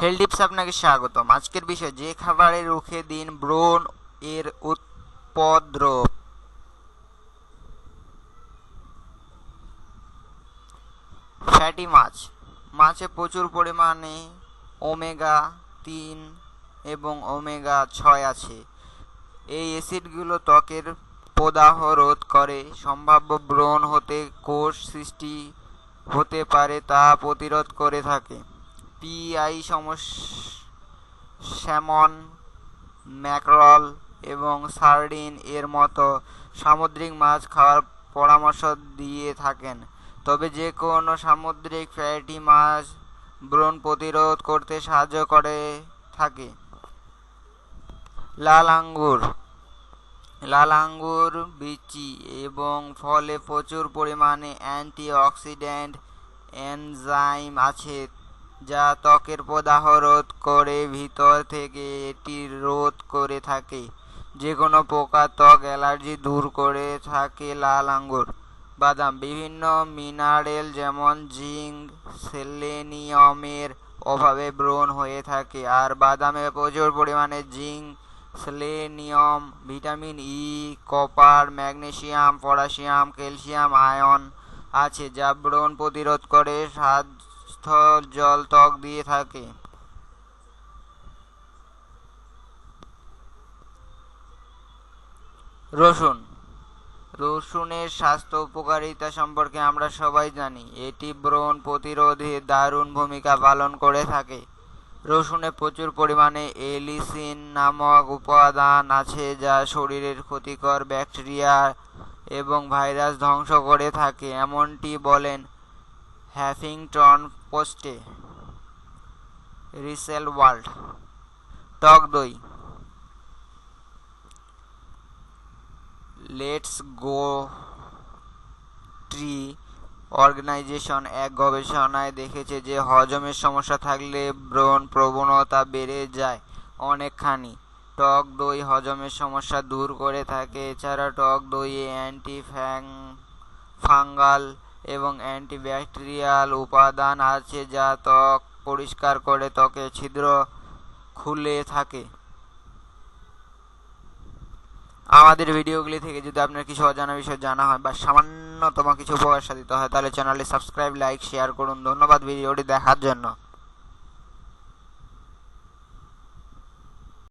হেল tips আপনাকে স্বাগতম। আজকের বিষয়, যে খাবারে রুখে দিন ব্রণ এর উপদ্রব। ফ্যাটি মাছ। মাছে প্রচুর পরিমাণে ওমেগা তিন এবং ওমেগা ছয় আছে। এই অ্যাসিডগুলো ত্বকের প্রদাহ রোধ করে। সম্ভাব্য ব্রণ হতে কোষ সৃষ্টি হতে পারে তা প্রতিরোধ করে থাকে। পিআই স্যামন, ম্যাকরল এবং সার্ডিন এর মতো সামুদ্রিক মাছ খাওয়ার পরামর্শ দিয়ে থাকেন। তবে যে কোনো সামুদ্রিক ফ্যাটি মাছ ব্রণ প্রতিরোধ করতে সাহায্য করে থাকে। লাল আঙ্গুর। লাল আঙ্গুর বিচি এবং ফলে প্রচুর পরিমাণে অ্যান্টিঅক্সিডেন্ট এনজাইম আছে। যা ত্বকের প্রদাহ রোধ করে ভিতর থেকে এটি রোধ করে থাকে। যে কোনো পোকা ত্বক অ্যালার্জি দূর করে থাকে লাল আঙ্গুর, বাদাম, বিভিন্ন মিনারেল যেমন জিঙ্ক, সেলেনিয়ামের অভাবে ব্রণ হয়ে থাকে, আর বাদামে প্রচুর পরিমাণে zinc, selenium, vitamin E, copper magnesium potassium, calcium, iron আছে যা ব্রণ প্রতিরোধ করে স্বাস্থ্য জল ত্বক দিয়ে থাকে। রসুন। রসুনের স্বাস্থ্য উপকারিতা সম্পর্কে আমরা সবাই জানি। এটি ব্রণ প্রতিরোধে দারুণ ভূমিকা পালন করে থাকে। রসুনে প্রচুর পরিমাণে এলিসিন নামক উপাদান আছে যা শরীরের ক্ষতিকর ব্যাকটেরিয়া এবং ভাইরাস ধ্বংস করে থাকে। এমনটি বলেন হ্যাফিংটন পোস্টে, রিসেল ওয়ার্ল্ড, টক দই। লেটস গো ট্রি অর্গানাইজেশন এক গবেষণায় দেখেছে যে হজমের সমস্যা থাকলে ব্রণ প্রবণতা বেড়ে যায় অনেকখানি। টক দই হজমের সমস্যা দূর করে থাকে। এছাড়া টক দইয়ে অ্যান্টি ফ্যাং ফাঙ্গাল এবং অ্যান্টিব্যাকটেরিয়াল উপাদান আছে যা ত্বক পরিষ্কার করে ত্বকে ছিদ্র খুলে থাকে। আমাদের ভিডিওগুলি থেকে যদি আপনার কিছু অজানা বিষয় জানা হয় বা সামান্যতম কিছু উপকার সাধিত হয়, তাহলে চ্যানেলটি সাবস্ক্রাইব, লাইক, শেয়ার করুন। ধন্যবাদ ভিডিওটি দেখার জন্য।